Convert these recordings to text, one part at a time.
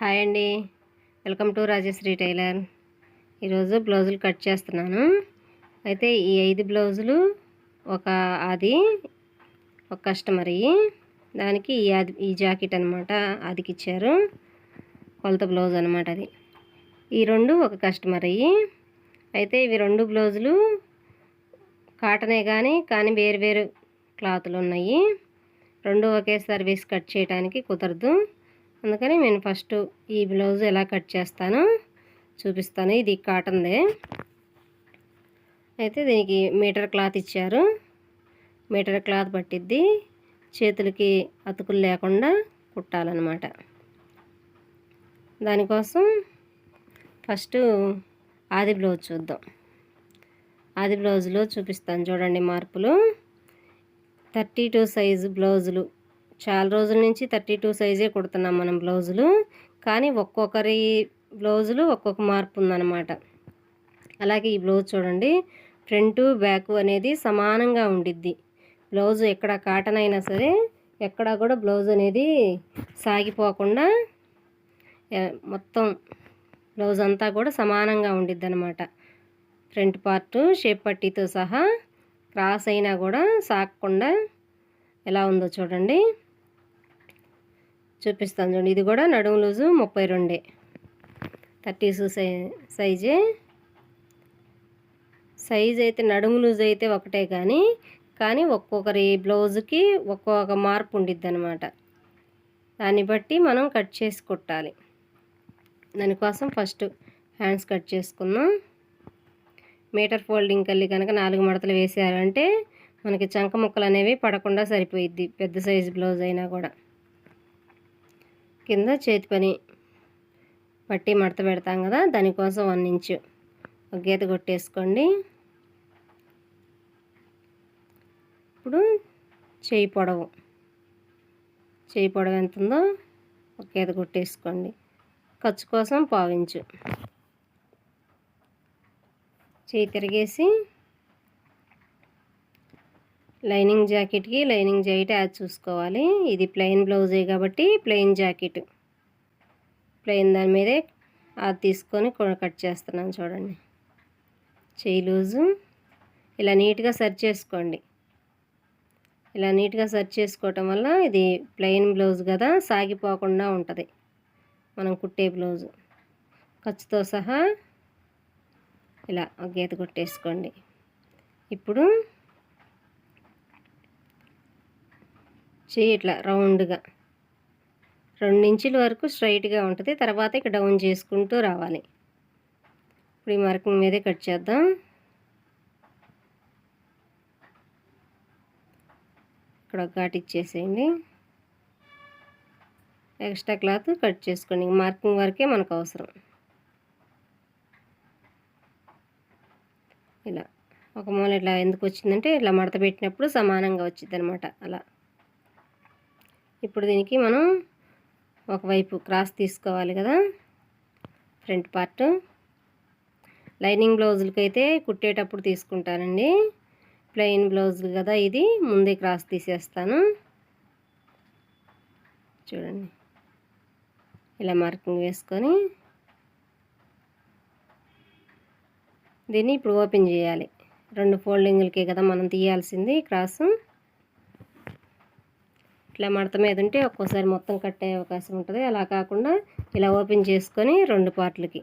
Hi అండి. Welcome to Rajashree tailor. ఈరోజు బ్లౌజులు కట్ చేస్తున్నాను. అయితే ఈ ఐదు బ్లౌజులు ఒక అది ఒక కస్టమర్. దానికి ఈ అది ఈ జాకెట్ అనమాట అదికి ఇచ్చారు కొలత బ్లౌజ్ అనమాట అది. ఈ రెండు ఒక కస్టమర్. అయ్యి అయితే ఇవి రెండు బ్లౌజులు కాటనే కానీ కానీ వేరు వేరు క్లాతులు ఉన్నాయి. రెండు ఒకే సర్వీస్ కట్ చేయడానికి కుదరదు. అందుకని నేను ఫస్ట్ ఈ బ్లౌజ్ ఎలా కట్ చేస్తానో చూపిస్తాను. ఇది కాటన్దే. అయితే దీనికి మీటర్ క్లాత్ ఇచ్చారు. మీటర్ క్లాత్ పట్టిద్ది. చేతులకి అతుకులు లేకుండా కుట్టాలన్నమాట. దానికోసం ఫస్ట్ ఆది బ్లౌజ్ చూద్దాం. ఆది బ్లౌజులో చూపిస్తాను చూడండి మార్పులు. థర్టీ టూ సైజు బ్లౌజులు చాలా రోజుల నుంచి థర్టీ టూ సైజే కుడుతున్నాం మనం బ్లౌజులు. కానీ ఒక్కొక్కరి బ్లౌజులు ఒక్కొక్క మార్పు ఉందన్నమాట. అలాగే ఈ బ్లౌజ్ చూడండి ఫ్రంట్ బ్యాక్ అనేది సమానంగా ఉండిద్ది. బ్లౌజ్ ఎక్కడ కాటన్ అయినా సరే ఎక్కడ కూడా బ్లౌజ్ అనేది సాగిపోకుండా మొత్తం బ్లౌజ్ అంతా కూడా సమానంగా ఉండిద్ది అనమాట ఫ్రంట్ పార్ట్ షేప్ పట్టీతో సహా క్రాస్ అయినా కూడా సాగకుండా ఎలా ఉందో చూడండి. చూపిస్తాను చూడండి. ఇది కూడా నడుము లూజు ముప్పై రెండే. థర్టీస్ సై సైజే. సైజ్ అయితే నడుము లూజ్ అయితే ఒకటే కానీ కానీ ఒక్కొక్కరి బ్లౌజ్కి ఒక్కొక్క మార్పు ఉండిద్ది అనమాట దాన్ని బట్టి మనం కట్ చేసి కుట్టాలి. దానికోసం ఫస్ట్ హ్యాండ్స్ కట్ చేసుకుందాం. మీటర్ ఫోల్డింగ్ కల్లి కనుక నాలుగు మడతలు వేసారంటే మనకి చంక ముక్కలు అనేవి పడకుండా సరిపోయిద్ది పెద్ద సైజు బ్లౌజ్ అయినా కూడా. కింద చేతి పని. పట్టి మడత పెడతాం కదా దానికోసం వన్ ఇంచు. ఒక గీత కొట్టేసుకోండి. ఇప్పుడు చేయి పొడవు. చేయి పొడవు ఎంత ఉందో ఒక గీత కొట్టేసుకోండి. ఖర్చు కోసం పావించు చేయి తిరిగేసి లైనింగ్ జాకెట్కి లైనింగ్ జాకెట్ యాడ్ చూసుకోవాలి. ఇది ప్లెయిన్ బ్లౌజే కాబట్టి ప్లెయిన్ జాకెట్. ప్లెయిన్ దాని మీదే అది తీసుకొని కట్ చేస్తున్నాను చూడండి. చేయి లూజు. ఇలా నీట్గా సర్చ్ చేసుకోండి. ఇలా నీట్గా సర్చ్ చేసుకోవటం వల్ల ఇది ప్లెయిన్ బ్లౌజ్ కదా సాగిపోకుండా ఉంటుంది. మనం కుట్టే బ్లౌజు. ఖర్చుతో సహా ఇలా ఒక గీత కొట్టేసుకోండి. ఇప్పుడు చేయి ఇట్లా రౌండ్గా. రెండు ఇంచుల వరకు స్ట్రైట్గా ఉంటుంది. తర్వాత ఇక డౌన్ చేసుకుంటూ రావాలి. ఇప్పుడు ఈ మార్కింగ్ మీదే కట్ చేద్దాం. ఇక్కడ ఘాట్ ఇచ్చేసేయండి. ఎక్స్ట్రా క్లాత్ కట్ చేసుకోండి. మార్కింగ్ వరకే మనకు అవసరం. ఇలా. ఒక మూల ఇట్లా ఎందుకు వచ్చిందంటే ఇట్లా మడత పెట్టినప్పుడు సమానంగా వచ్చింది అనమాట అలా. ఇప్పుడు దీనికి మనం ఒకవైపు క్రాస్ తీసుకోవాలి కదా ఫ్రంట్ పార్ట్. లైనింగ్ బ్లౌజులకి అయితే కుట్టేటప్పుడు తీసుకుంటానండి. ప్లెయిన్ బ్లౌజులు కదా ఇది ముందే క్రాస్ తీసేస్తాను. చూడండి. ఇలా మార్కింగ్ వేసుకొని దీన్ని ఇప్పుడు ఓపెన్ చేయాలి. రెండు ఫోల్డింగ్లకే కదా మనం తీయాల్సింది క్రాసు. ఇట్లా మడత మీద ఉంటే ఒక్కోసారి మొత్తం కట్టే అవకాశం ఉంటుంది. అలా కాకుండా ఇలా ఓపెన్ చేసుకొని రెండు పార్ట్లకి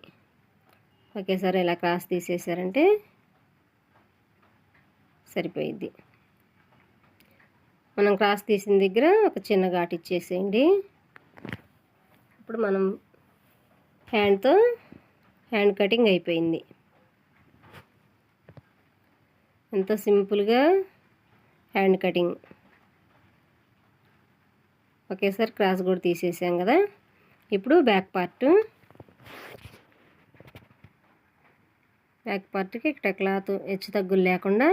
ఒకేసారి ఇలా క్రాస్ తీసేసారంటే సరిపోయిద్ది. మనం క్రాస్ తీసిన దగ్గర ఒక చిన్న ఘాట్ ఇచ్చేసేయండి. ఇప్పుడు మనం హ్యాండ్తో హ్యాండ్ కటింగ్ అయిపోయింది. ఎంతో సింపుల్గా హ్యాండ్ కటింగ్. ఒకేసారి క్రాస్ కూడా తీసేసాం కదా. ఇప్పుడు బ్యాక్ పార్ట్. బ్యాక్ పార్ట్కి ఇక్కడ క్లాత్ హెచ్చు తగ్గులు లేకుండా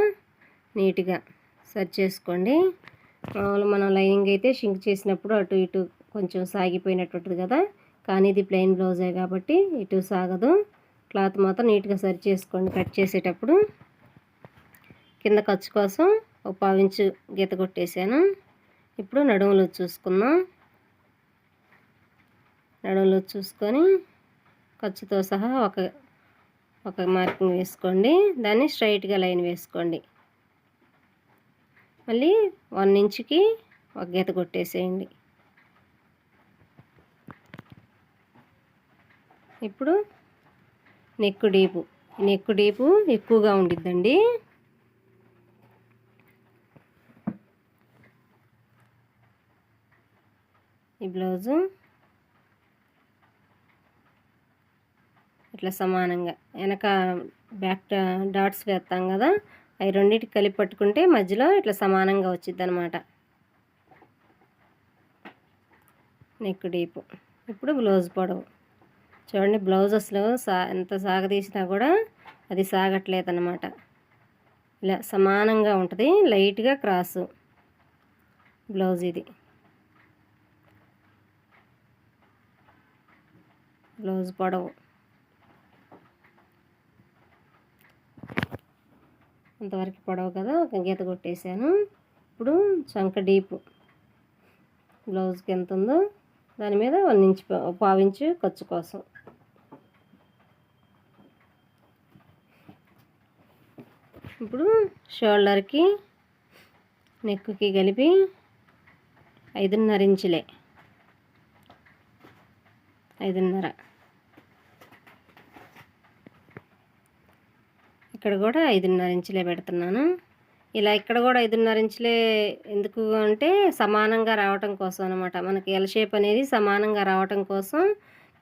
నీట్గా సర్చ్ చేసుకోండి. మామూలు మనం లైనింగ్ అయితే షింక్ చేసినప్పుడు అటు ఇటు కొంచెం సాగిపోయినట్టు కదా. కానీ ఇది ప్లెయిన్ బ్లౌజే కాబట్టి ఇటు సాగదు. క్లాత్ మాత్రం నీట్గా సరి చేసుకోండి కట్ చేసేటప్పుడు. కింద ఖర్చు కోసం ఒక పావించు గీత కొట్టేశాను ఇప్పుడు నడుములు చూసుకుందాం. నడుములో చూసుకొని ఖర్చుతో సహా ఒక ఒక మార్కింగ్ వేసుకోండి. దాన్ని స్ట్రైట్గా లైన్ వేసుకోండి. మళ్ళీ వన్ ఇంచుకి ఒక గీత కొట్టేసేయండి. ఇప్పుడు నెక్కు డీపు నెక్కు డీపు ఎక్కువగా ఉండిద్దండి. ఈ బ్లౌజు. ఇట్లా సమానంగా వెనక బ్యాక్ డాట్స్ వేస్తాం కదా అవి రెండింటికి కలిపి పట్టుకుంటే మధ్యలో ఇట్లా సమానంగా వచ్చింది అనమాట నెక్ డీపు. ఇప్పుడు బ్లౌజ్ పొడవు. చూడండి బ్లౌజ్ అసలు సా ఎంత సాగదీసినా కూడా అది సాగట్లేదు అనమాట ఇలా సమానంగా ఉంటుంది లైట్గా క్రాసు. బ్లౌజ్ ఇది. బ్లౌజ్ పొడవు. అంతవరకు పొడవు కదా ఒక గీత కొట్టేసాను ఇప్పుడు చంక డీప్ బ్లౌజ్కి ఎంత ఉందో దాని మీద వన్ ఇంచ్ పావించి ఖర్చు కోసం. ఇప్పుడు షోల్డర్కి నెక్కి కలిపి ఐదున్నర ఇంచులే. ఐదున్నర. ఇక్కడ కూడా ఐదున్నర ఇంచులే పెడుతున్నాను. ఇలా ఇక్కడ కూడా ఐదున్నర ఇంచులే ఎందుకు అంటే సమానంగా రావటం కోసం అనమాట మనకి ఎల్ షేప్ అనేది సమానంగా రావటం కోసం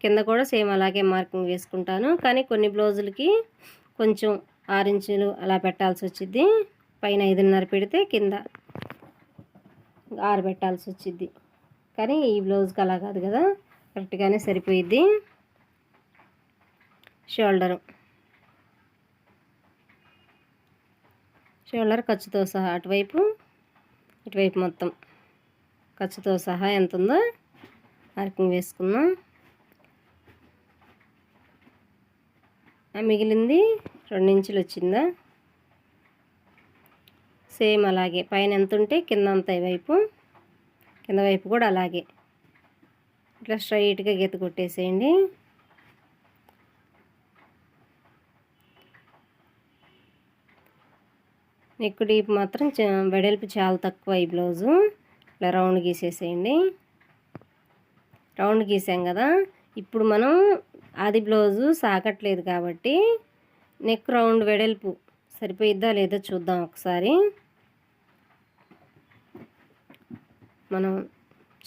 కింద కూడా సేమ్ అలాగే మార్కింగ్ వేసుకుంటాను. కానీ కొన్ని బ్లౌజులకి కొంచెం ఆరు ఇంచులు అలా పెట్టాల్సి వచ్చింది పైన ఐదున్నర పెడితే కింద ఆరు పెట్టాల్సి వచ్చింది కానీ ఈ బ్లౌజ్కి అలా కాదు కదా. కరెక్ట్గానే సరిపోయిద్ది. షోల్డరు షోల్డర్ ఖర్చుతో సహా అటువైపు ఇటువైపు మొత్తం ఖర్చుతో సహా ఎంత ఉందో మార్కింగ్ వేసుకుందాం. మిగిలింది రెండు ఇంచులు వచ్చిందా? సేమ్ అలాగే. పైన ఎంత ఉంటే కింద అంత వైపు కింద వైపు కూడా అలాగే. ఇట్లా స్ట్రైట్గా గీత కొట్టేసేయండి. నెక్ డీప్ మాత్రం వెడల్పు చాలా తక్కువ ఈ బ్లౌజు. ఇట్లా రౌండ్ గీసేసేయండి. రౌండ్ గీసాం కదా. ఇప్పుడు మనం అది బ్లౌజు సాగట్లేదు కాబట్టి నెక్ రౌండ్ వెడల్పు సరిపోయిద్దా లేదో చూద్దాం ఒకసారి. మనం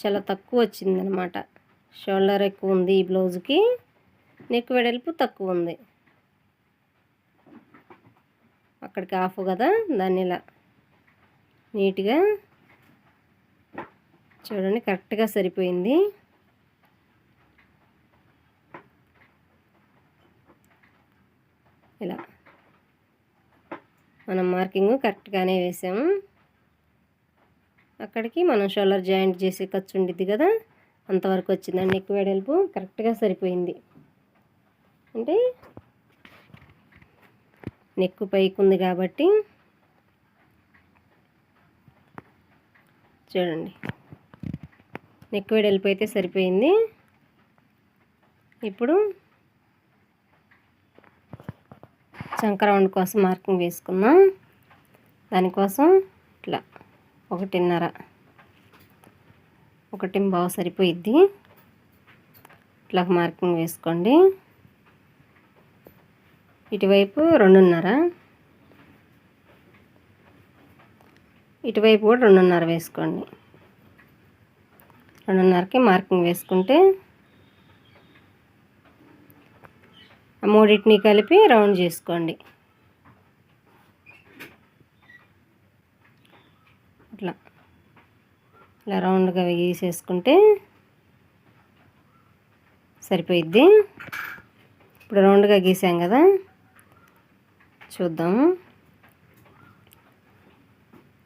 చాలా తక్కువ వచ్చిందనమాట. షోల్డర్ ఎక్కువ ఉంది ఈ బ్లౌజ్కి. నెక్ వెడల్పు తక్కువ ఉంది. అక్కడికి ఆఫ్ కదా దాన్ని ఇలా నీట్గా చూడండి కరెక్ట్గా సరిపోయింది. ఇలా మనం మార్కింగ్ కరెక్ట్గానే వేసాము. అక్కడికి మనం షోల్డర్ జాయింట్ చేసే ఖర్చు ఉండిద్ది కదా అంతవరకు వచ్చిందండి ఎక్కువ వెడల్పు కరెక్ట్గా సరిపోయింది. అంటే నెక్కు పైకి ఉంది కాబట్టి చూడండి. నెక్ వెడల్పు అయితే సరిపోయింది. ఇప్పుడు చంకరౌండ్ కోసం మార్కింగ్ వేసుకుందాం. దానికోసం ఇట్లా ఒకటిన్నర ఒకటి బాగా సరిపోయిద్ది. ఇట్లా మార్కింగ్ వేసుకోండి. ఇటువైపు రెండున్నర. ఇటువైపు కూడా రెండున్నర వేసుకోండి. రెండున్నరకి మార్కింగ్ వేసుకుంటే మూడింటిని కలిపి రౌండ్ చేసుకోండి. ఇట్లా ఇలా రౌండ్గా గీసేసుకుంటే సరిపోయిద్ది. ఇప్పుడు రౌండ్గా గీసాం కదా. చూద్దాము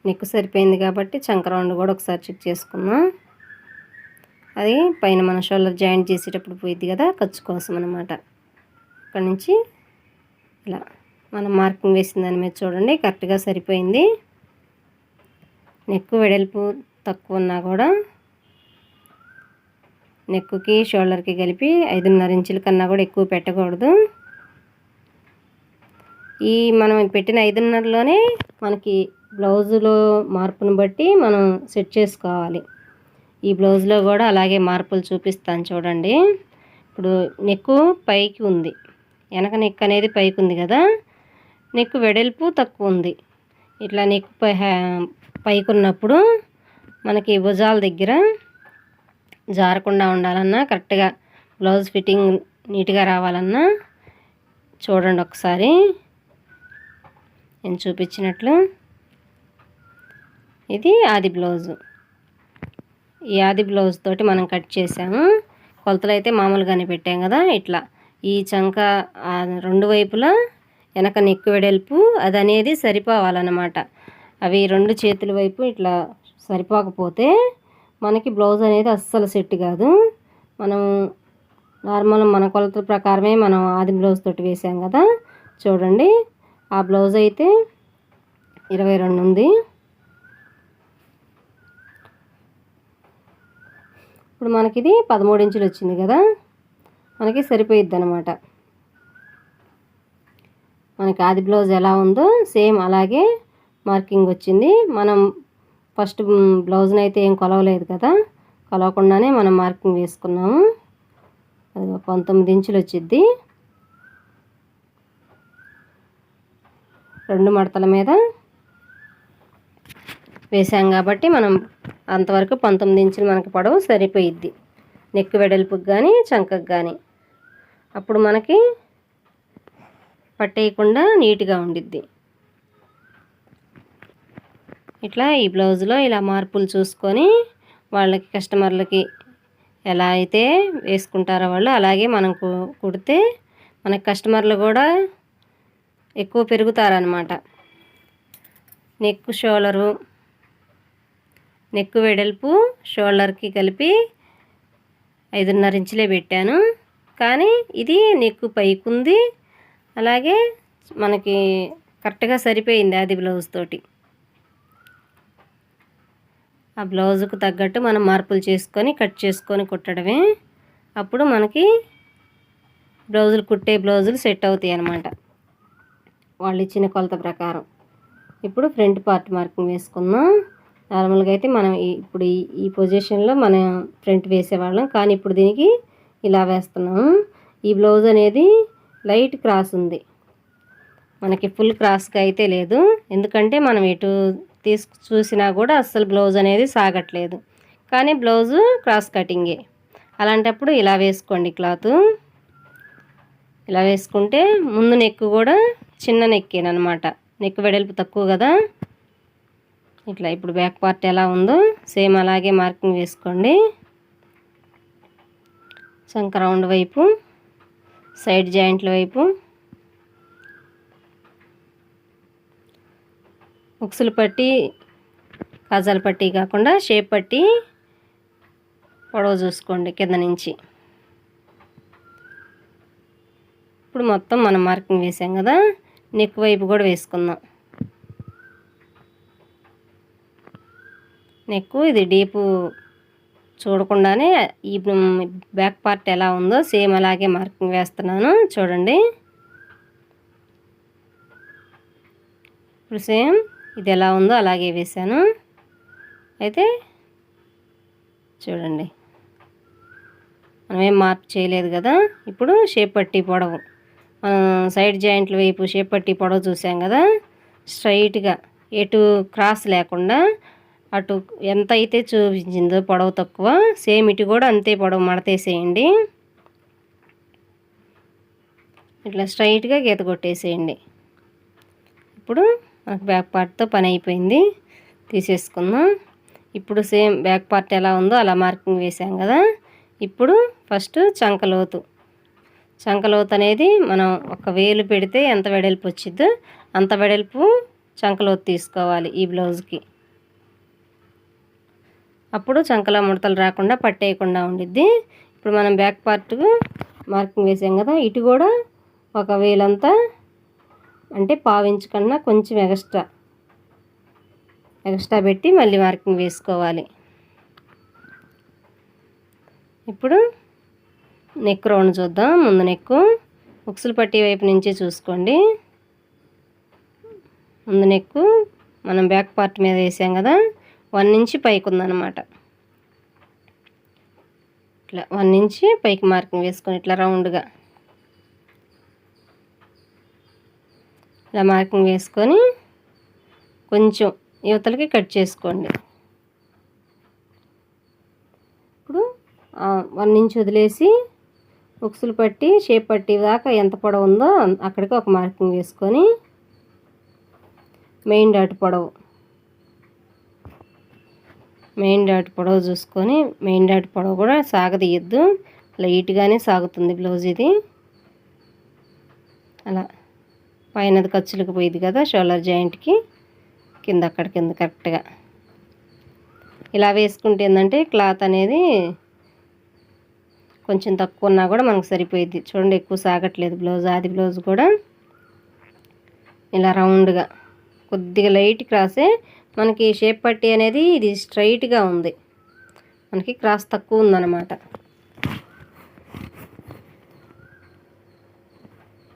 నెక్కు సరిపోయింది కాబట్టి చంకరౌండ్ కూడా ఒకసారి చెక్ చేసుకుందాం. అది పైన మన షోల్డర్ జాయింట్ చేసేటప్పుడు పోయింది కదా ఖర్చు కోసం అనమాట అక్కడి నుంచి ఇలా మనం మార్కింగ్ వేసిన దాని మీద చూడండి కరెక్ట్గా సరిపోయింది. నెక్కు వెడల్పు తక్కువ ఉన్నా కూడా నెక్కుకి షోల్డర్కి కలిపి ఐదున్నర ఇంచుల కన్నా కూడా ఎక్కువ పెట్టకూడదు. ఈ మనం పెట్టిన ఐదున్నరలోనే మనకి బ్లౌజులో మార్పును బట్టి మనం సెట్ చేసుకోవాలి. ఈ బ్లౌజ్లో కూడా అలాగే మార్పులు చూపిస్తాను చూడండి. ఇప్పుడు నెక్కు పైకి ఉంది. వెనక నెక్ అనేది పైకి ఉంది కదా? నెక్కు వెడల్పు తక్కువ ఉంది. ఇట్లా నెక్కు పై పైకి ఉన్నప్పుడు మనకి భుజాల దగ్గర జారకుండా ఉండాలన్నా కరెక్ట్గా బ్లౌజ్ ఫిట్టింగ్ నీట్గా రావాలన్నా చూడండి ఒకసారి. నేను చూపించినట్లు ఇది ఆది బ్లౌజు. ఈ ఆది బ్లౌజ్ తోటి మనం కట్ చేసాము కొలతలు అయితే మామూలుగానే పెట్టాం కదా ఇట్లా. ఈ చంక రెండు వైపులా వెనక నెక్కు వెడల్పు అది అనేది సరిపోవాలన్నమాట. అవి రెండు చేతుల వైపు ఇట్లా సరిపోకపోతే మనకి బ్లౌజ్ అనేది అస్సలు సెట్ కాదు. మనం నార్మల్ మన కొలత ప్రకారమే మనం ఆది బ్లౌజ్ తోటి వేసాం కదా చూడండి. ఆ బ్లౌజ్ అయితే ఇరవై రెండు ఉంది. ఇప్పుడు మనకి ఇది పదమూడు ఇంచులు వచ్చింది కదా మనకి సరిపోయిద్ది అనమాట మనకి ఆది బ్లౌజ్ ఎలా ఉందో సేమ్ అలాగే మార్కింగ్ వచ్చింది. మనం ఫస్ట్ బ్లౌజ్ని అయితే ఏం కొలవలేదు కదా కొలవకుండానే మనం మార్కింగ్ వేసుకున్నాము. అది పంతొమ్మిది ఇంచులు వచ్చిద్ది. రెండు మడతల మీద వేసాం కాబట్టి మనం అంతవరకు పంతొమ్మిది ఇంచులు మనకి పొడవు సరిపోయిద్ది. నెక్కు వెడల్పుకి కానీ చంకకు కానీ అప్పుడు మనకి పట్టేయకుండా నీట్గా ఉండిద్ది. ఇట్లా ఈ బ్లౌజ్లో ఇలా మార్పులు చూసుకొని వాళ్ళకి కస్టమర్లకి ఎలా అయితే వేసుకుంటారో వాళ్ళు అలాగే మనం కుడితే మన కస్టమర్లు కూడా ఎక్కువ పెరుగుతారనమాట నెక్ షోలరు నెక్ వెడల్పు షోల్డర్కి కలిపి ఐదున్నర ఇంచులే పెట్టాను. కానీ ఇది నెక్ పైకుంది. అలాగే మనకి కరెక్ట్గా సరిపోయింది అది బ్లౌజ్ తోటి. ఆ బ్లౌజుకు తగ్గట్టు మనం మార్పులు చేసుకొని కట్ చేసుకొని కుట్టడమే. అప్పుడు మనకి బ్లౌజులు కుట్టే బ్లౌజులు సెట్ అవుతాయి అన్నమాట వాళ్ళు ఇచ్చిన కొలత ప్రకారం. ఇప్పుడు ఫ్రంట్ పార్ట్ మార్కింగ్ వేసుకుందాం. నార్మల్గా అయితే మనం ఇప్పుడు ఈ పొజిషన్లో మనం ఫ్రంట్ వేసేవాళ్ళం. కానీ ఇప్పుడు దీనికి ఇలా వేస్తున్నాము ఈ బ్లౌజ్ అనేది లైట్ క్రాస్ ఉంది. మనకి ఫుల్ క్రాస్గా అయితే లేదు. ఎందుకంటే మనం ఎటు తీసుకు చూసినా కూడా అస్సలు బ్లౌజ్ అనేది సాగట్లేదు. కానీ బ్లౌజు క్రాస్ కటింగే. అలాంటప్పుడు ఇలా వేసుకోండి క్లాత్. ఇలా వేసుకుంటే ముందు నెక్ కూడా చిన్న నెక్కేనమాట నెక్ వెడల్పు తక్కువ కదా? ఇట్లా ఇప్పుడు బ్యాక్ పార్ట్ ఎలా ఉందో సేమ్ అలాగే మార్కింగ్ వేసుకోండి. సంక రౌండ్ వైపు సైడ్ జాయింట్ల వైపు. ఉక్సులు పట్టి కాజాల పట్టి కాకుండా షేప్ పట్టి పొడవ చూసుకోండి కింద నుంచి. ఇప్పుడు మొత్తం మనం మార్కింగ్ వేసాం కదా? నెక్ వైపు కూడా వేసుకుందాం. నెక్ ఇది డీపు చూడకుండానే ఈ బ్యాక్ పార్ట్ ఎలా ఉందో సేమ్ అలాగే మార్కింగ్ వేస్తున్నాను. చూడండి. ఇప్పుడు సేమ్ ఇది ఎలా ఉందో అలాగే వేసాను అయితే చూడండి. మనమేం మార్క్ చేయలేదు కదా. ఇప్పుడు షేప్ పట్టి పొడవు. మనం సైడ్ జాయింట్ల వైపు షేప్ పట్టి పొడవు చూసాం కదా స్ట్రైట్గా ఎటు క్రాస్ లేకుండా అటు ఎంత అయితే చూపించిందో పొడవు తక్కువ సేమ్ ఇటు కూడా అంతే పొడవు మడతేసేయండి. ఇట్లా స్ట్రైట్గా గీత కొట్టేసేయండి. ఇప్పుడు నాకు బ్యాక్ పార్ట్తో పని అయిపోయింది తీసేసుకుందాం. ఇప్పుడు సేమ్ బ్యాక్ పార్ట్ ఎలా ఉందో అలా మార్కింగ్ వేసాం కదా ఇప్పుడు ఫస్ట్ చంకలోతు చంకలోతు అనేది మనం ఒక వేలు పెడితే ఎంత వెడల్పు వచ్చిద్దో అంత వెడల్పు చంకలోతు తీసుకోవాలి ఈ బ్లౌజ్కి. అప్పుడు చంకలో ముడతలు రాకుండా పట్టేయకుండా ఉండిద్ది. ఇప్పుడు మనం బ్యాక్ పార్ట్ మార్కింగ్ వేసాం కదా ఇటు కూడా ఒక వేలంతా అంటే పావించు కన్నా కొంచెం ఎక్స్ట్రా ఎక్స్ట్రా పెట్టి మళ్ళీ మార్కింగ్ వేసుకోవాలి. ఇప్పుడు నెక్ రౌండ్ చూద్దాం. ముందు నెక్కు ఉక్సులు పట్టి వైపు నుంచి చూసుకోండి. ముందు నెక్కు మనం బ్యాక్ పార్ట్ మీద వేసాం కదా వన్ నుంచి పైకి ఉందన్నమాట. ఇట్లా వన్ నుంచి పైకి మార్కింగ్ వేసుకొని ఇట్లా రౌండ్గా. ఇలా మార్కింగ్ వేసుకొని కొంచెం యువతలకి కట్ చేసుకోండి. ఇప్పుడు వన్ ఇంచ్ వదిలేసి ఉక్సులు పట్టి షేప్ పట్టి దాకా ఎంత పొడవు ఉందో అక్కడికి ఒక మార్కింగ్ వేసుకొని మెయిన్ డాట్ పొడవు. మెయిన్ డాట్ పొడవు చూసుకొని మెయిన్ డాట్ పొడవు కూడా సాగదీయద్దు. లైట్గానే సాగుతుంది బ్లౌజ్ ఇది. అలా. పైనది ఖర్చులకు పోయింది కదా షోలర్ జాయింట్కి. కింద అక్కడ కింద కరెక్ట్గా. ఇలా వేసుకుంటే ఏంటంటే క్లాత్ అనేది కొంచెం తక్కువ ఉన్నా కూడా మనకు సరిపోయింది చూడండి ఎక్కువ సాగట్లేదు బ్లౌజ్ ఆది బ్లౌజ్ కూడా. ఇలా రౌండ్గా. కొద్దిగా లైట్ క్రాసే మనకి షేప్ పట్టి అనేది ఇది స్ట్రైట్గా ఉంది. మనకి క్రాస్ తక్కువ ఉందన్నమాట.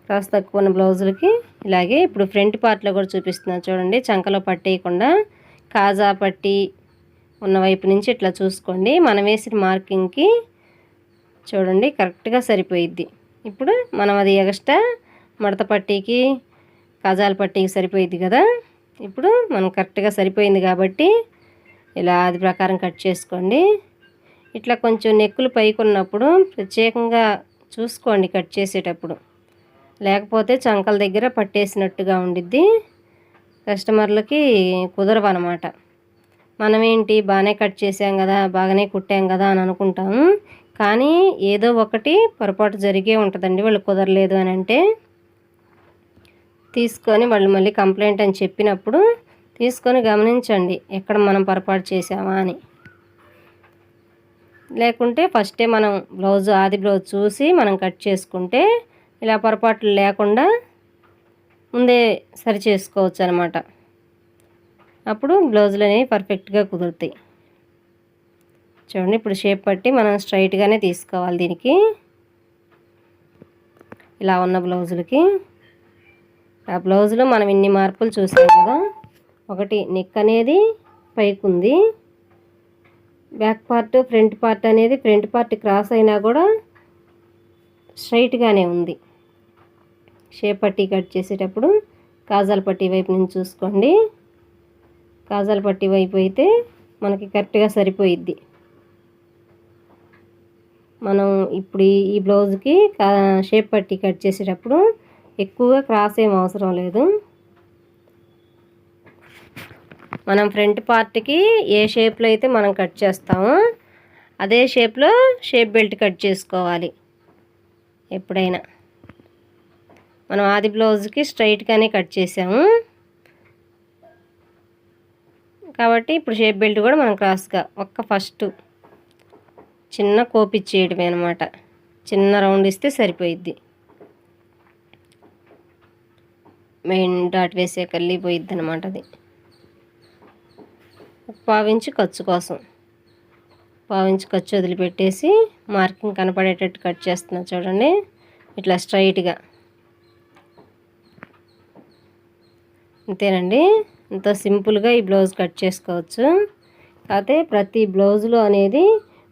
క్రాస్ తక్కువ ఉన్న బ్లౌజులకి ఇలాగే ఇప్పుడు ఫ్రంట్ పార్ట్లో కూడా చూపిస్తున్నాను చూడండి చంకలో పట్టేయకుండా కాజా పట్టి ఉన్న వైపు నుంచి ఇట్లా చూసుకోండి. మనం వేసిన మార్కింగ్కి చూడండి కరెక్ట్గా సరిపోయిద్ది. ఇప్పుడు మనం అది ఎగస్ట్రా మడత పట్టీకి కాజాల పట్టీకి సరిపోయిద్ది కదా? ఇప్పుడు మనం కరెక్ట్గా సరిపోయింది కాబట్టి ఇలా అది ప్రకారం కట్ చేసుకోండి. ఇట్లా కొంచెం నెక్కులు పైకి ఉన్నప్పుడు ప్రత్యేకంగా చూసుకోండి కట్ చేసేటప్పుడు. లేకపోతే చంకల దగ్గర పట్టేసినట్టుగా ఉండిద్ది. కస్టమర్లకి కుదరవు అనమాట మనమేంటి బాగానే కట్ చేసాం కదా బాగానే కుట్టాం కదా అని అనుకుంటాము. కానీ ఏదో ఒకటి పొరపాటు జరిగే ఉంటుందండి వాళ్ళు కుదరలేదు అని అంటే. తీసుకొని వాళ్ళు మళ్ళీ కంప్లైంట్ అని చెప్పినప్పుడు తీసుకొని గమనించండి ఎక్కడ మనం పొరపాటు చేసామా అని. లేకుంటే ఫస్టే మనం బ్లౌజ్ ఆది బ్లౌజ్ చూసి మనం కట్ చేసుకుంటే ఇలా పొరపాట్లు లేకుండా ముందే సరి చేసుకోవచ్చు అనమాట అప్పుడు బ్లౌజులు అనేవి పర్ఫెక్ట్గా కుదురుతాయి. చూడండి ఇప్పుడు షేప్ పట్టి మనం స్ట్రైట్గానే తీసుకోవాలి దీనికి. ఇలా ఉన్న బ్లౌజులకి ఆ బ్లౌజ్లో మనం ఇన్ని మార్పులు చూసాం కదా ఒకటి నెక్ అనేది పైకి ఉంది. బ్యాక్ పార్ట్ ఫ్రంట్ పార్ట్ అనేది ఫ్రంట్ పార్ట్ క్రాస్ అయినా కూడా స్ట్రైట్గానే ఉంది. షేప్ పట్టి కట్ చేసేటప్పుడు కాజాల పట్టి వైపు నుంచి చూసుకోండి. కాజాల పట్టి వైపు అయితే మనకి కరెక్ట్గా సరిపోయిద్ది. మనం ఇప్పుడు ఈ బ్లౌజ్కి షేప్ పట్టి కట్ చేసేటప్పుడు ఎక్కువగా క్రాస్ ఏం అవసరం లేదు. మనం ఫ్రంట్ పార్ట్కి ఏ షేప్లో అయితే మనం కట్ చేస్తామో అదే షేప్లో షేప్ బెల్ట్ కట్ చేసుకోవాలి. ఎప్పుడైనా. మనం ఆది బ్లౌజ్కి స్ట్రైట్గానే కట్ చేసాము. కాబట్టి ఇప్పుడు షేప్ బెల్ట్ కూడా మనం క్రాస్గా ఒక్క ఫస్ట్ చిన్న కోపిచ్చేయడమే అనమాట చిన్న రౌండ్ ఇస్తే సరిపోయిద్ది. మెయిన్ డాట్ వేసే కల్లి పోయిద్ది అనమాట అది. పావించి ఖర్చు కోసం. పావించి ఖర్చు వదిలిపెట్టేసి మార్కింగ్ కనపడేటట్టు కట్ చేస్తున్నా చూడండి. ఇట్లా స్ట్రైట్గా. అంతేనండి. ఇంత సింపుల్గా ఈ బ్లౌజ్ కట్ చేసుకోవచ్చు. కాకపోతే ప్రతి బ్లౌజులో అనేది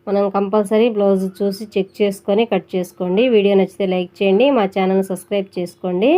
మనం కంపల్సరీ బ్లౌజ్ చూసి చెక్ చేసుకొని కట్ చేసుకోండి. వీడియో నచ్చితే లైక్ చేయండి. మా ఛానల్ సబ్స్క్రైబ్ చేసుకోండి.